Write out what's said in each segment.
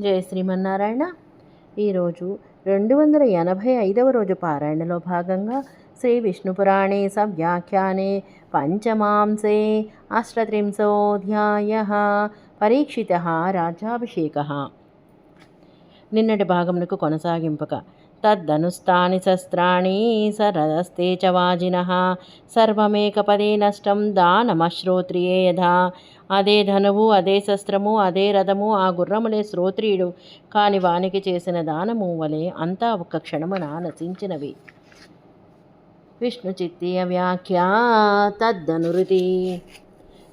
జయ శ్రీమన్నారాయణ. ఈరోజు రెండు వందల ఎనభై ఐదవ రోజు పారాయణలో భాగంగా శ్రీ విష్ణుపురాణే సవ్యాఖ్యానే పంచమాంసే అష్టత్రింశోధ్యాయ పరీక్షిత రాజాభిషేక నిన్నటి భాగమునకు కొనసాగింపక తద్దనుస్తాని శస్త్రాణి సరదస్తే చ వాజినః. సర్వమేకపదే నష్టం దానమశ్రోత్రియే యథా. అదే ధనువు అదే శస్త్రము అదే రథము ఆ గుర్రములే శ్రోత్రియుడు. కాని వానికి చేసిన దానము వలె అంతా ఒక్క క్షణమున నశించినవి. విష్ణు చిత్తీయ వ్యాఖ్య తద్దనురుతి.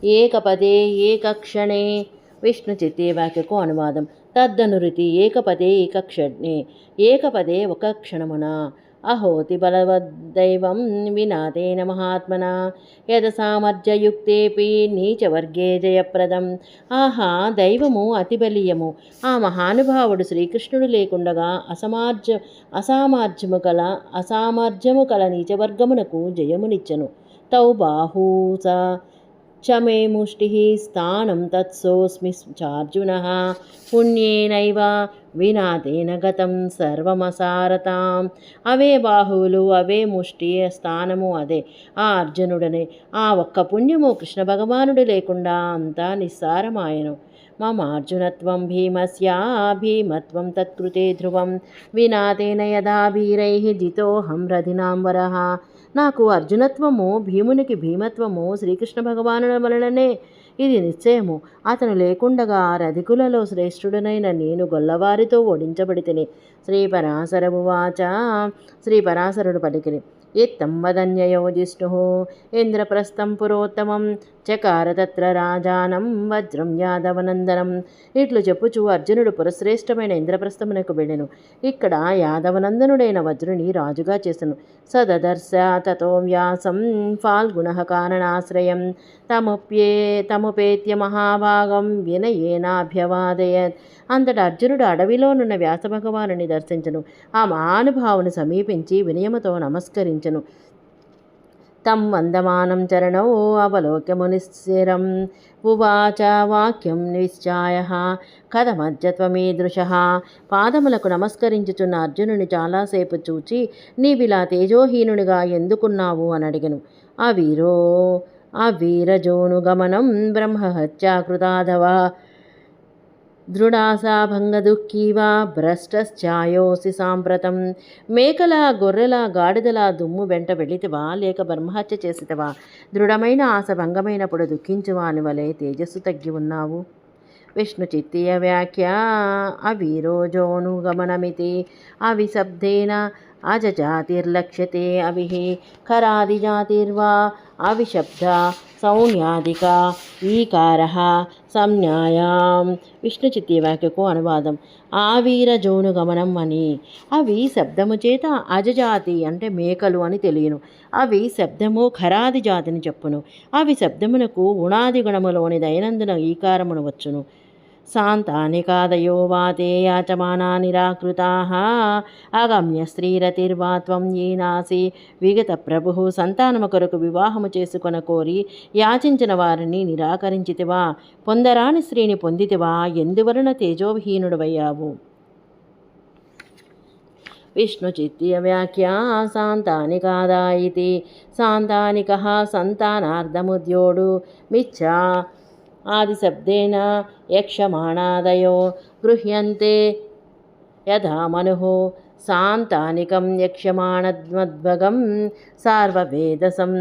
ఏకపదే ఏకక్షణే. విష్ణు చిత్తీయ వ్యాఖ్యకు అనువాదం. తద్దనురుతి ఏకపదే ఏకక్షణే ఏకపదే ఒక క్షణమున అహోతి బలవద్దైవం వినాదేన మహాత్మన యద సామర్థ్యయుక్తేపి నీచవర్గే జయప్రదం. ఆహా దైవము అతి బలీయము ఆ మహానుభావుడు శ్రీకృష్ణుడు లేకుండగా అసమార్జ అసామర్థ్యము కల అసామర్థ్యము కల నీచవర్గమునకు జయమునిచ్చను. తౌ బాహూస చ మే ముష్టి స్థానం తత్సోస్మి చార్జున పుణ్యేనైవ వినాదేన గతం సర్వమసారతాం అవే బాహువులు అవే ముష్టి స్థానము అదే ఆ అర్జునుడనే ఆ ఒక్క పుణ్యము కృష్ణ భగవానుడు లేకుండా అంతా నిస్సారమాయను. మమార్జునత్వం భీమస్య భీమత్వం తత్కృతే ధ్రువం. వినాతేన యదా వీరై జితోహం రథినాంబరః నాకు అర్జునత్వము భీమునికి భీమత్వము శ్రీకృష్ణ భగవానుల వలననే ఇది నిశ్చయము. అతను లేకుండగా రధికులలో శ్రేష్ఠుడనైన నేను గొల్లవారితో ఓడించబడితిని. శ్రీ పరాశరమువాచ శ్రీ పరాశరుడు పలికిని ఇత్తం వదన్యయో జిష్ణు ఇంద్రప్రస్థం పురోత్తమం చకార తత్ర రాజానం వజ్రం యాదవనందనం. ఇట్లు చెప్పుచు అర్జునుడు పురశ్రేష్టమైన ఇంద్రప్రస్థమునకు వెళ్ళెను. ఇక్కడ యాదవనందనుడైన వజ్రుని రాజుగా చేసెను. సదదర్శ తతో వ్యాసం ఫాల్గుణ కారణాశ్రయం. తముప్యే తముపేత్య మహాభాగం వినయేనాభ్యవాదయత్. అంతట అర్జునుడు అడవిలోనున్న వ్యాసభగవానుని దర్శించను. ఆ మహానుభావుని సమీపించి వినయముతో నమస్కరించను. తం వందమానం చరణౌ అవలోక్యమునిశ్చిరం ఉవాచ వాక్యం నిశ్చాయ కథమద్య త్వమీదృశ పాదములకు నమస్కరించుచున్న అర్జునుని చాలాసేపు చూచి నీవిలా తేజోహీనునిగా ఎందుకున్నావు? అని అడిగను ఆ వీరో ఆ వీరజోను గమనం బ్రహ్మహత్యాకృతాధవ భ్రష్టశ్చాయోసి సాంప్రతం. మేకల గొర్రెల గాడిదల దుమ్ము వెంట వెళితివా? లేక బ్రహ్మహత్య చేసితవా? దృఢమైన ఆశ భంగమైనప్పుడు దుఃఖించువాని వలే వలె తేజస్సు తగ్గి ఉన్నావు. విష్ణు చిత్తీయ వ్యాఖ్య అవిరోజోనుగమనమితి అవిశబ్దేన అజజాతిర్లక్ష్యతే ఖరాది ఖరాదిజాతిర్వా అవిశబ్ద సౌన్యాదిక ఈకార సంజ్ఞాయాం విష్ణు చిత్తీవాక్యకు అనువాదం ఆవీర జోను గమనం అని అవి శబ్దము చేత అజజాతి అంటే మేకలు అని తెలియను। అవి శబ్దము ఖరాది జాతిని చెప్పును। అవి శబ్దమునకు గుణాది గుణములోని దైనందిన ఈకారమును వచ్చును। శాంతానికాదయో వాతే యాచమానా నిరాకృతా అగమ్య స్త్రీరతిర్వా త్వం ఈనాసి విగత ప్రభు సంతానము కొరకు వివాహము చేసుకొన కోరి యాచించిన వారిని నిరాకరించితివా పొందరాని స్త్రీని పొందితివా ఎందువలన తేజోహీనుడవయ్యావు విష్ణు చిత్తీయ వ్యాఖ్య శాంతాని కాదా ఇది? శాంతానిక సంతానార్థముద్యోడు మిథ్యా ఆదిశబ్దేన యక్షమాణాదయో గృహ్యంతే. యథా మనుః శాంతానికం యక్షమాణద్మద్భగం సార్వవేదసం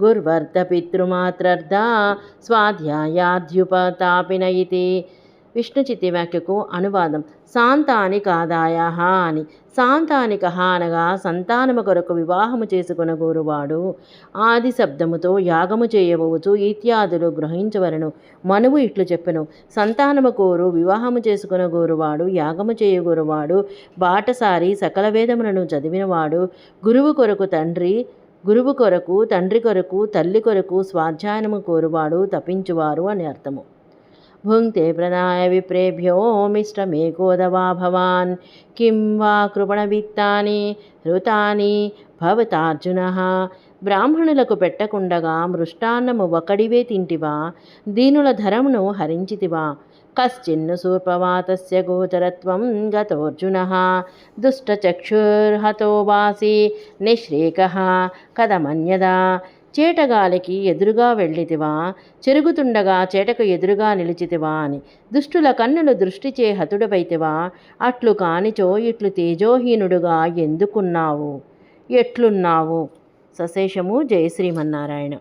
గుర్వర్ధపితృమాత్రర్ధ స్వాధ్యాయాధ్యుపతాపిన ఇది విష్ణుచిత్తి వ్యాఖ్యకు అనువాదం. సాంతాని కాదాయ అని. శాంతానిక అనగా సంతానము కొరకు వివాహము చేసుకున్న గోరువాడు. ఆది శబ్దముతో యాగము చేయవచ్చు ఇత్యాదులు గ్రహించవలను. మనువు ఇట్లు చెప్పెను. సంతానము కోరు వివాహము చేసుకున్న గోరువాడు యాగము చేయగోరువాడు బాటసారి సకల వేదములను చదివినవాడు. గురువు కొరకు తండ్రి గురువు కొరకు తండ్రి కొరకు తల్లి కొరకు స్వాధ్యాయనము కోరువాడు తప్పించువారు అని అర్థము. భుంక్తే ప్రదాయ విప్రేభ్యో మిష్టమే గోదవా భవాన్ కిం వా కృపణవిత్తాని హృతాని భవతార్జున బ్రాహ్మణులకు పెట్టకుండగా మృష్టాన్నము ఒకడివే తింటివా? దీనుల ధరమును హరించితివా? కశ్చిన్ను సూర్పవాతస్య గోచరత్వం గతోర్జున। దుష్టచక్షుర్హతో వాసి నిశ్రీక। కథమన్యదా। చేటగాలికి ఎదురుగా వెళ్ళితివా? చెరుగుతుండగా చేటకు ఎదురుగా నిలిచితివా అని. దుష్టుల కన్నులు దృష్టిచే హతుడవైతివా? అట్లు కానిచో ఇట్లు తేజోహీనుడుగా ఎందుకున్నావు? ఎట్లున్నావు? సశేషము జయ శ్రీమన్నారాయణ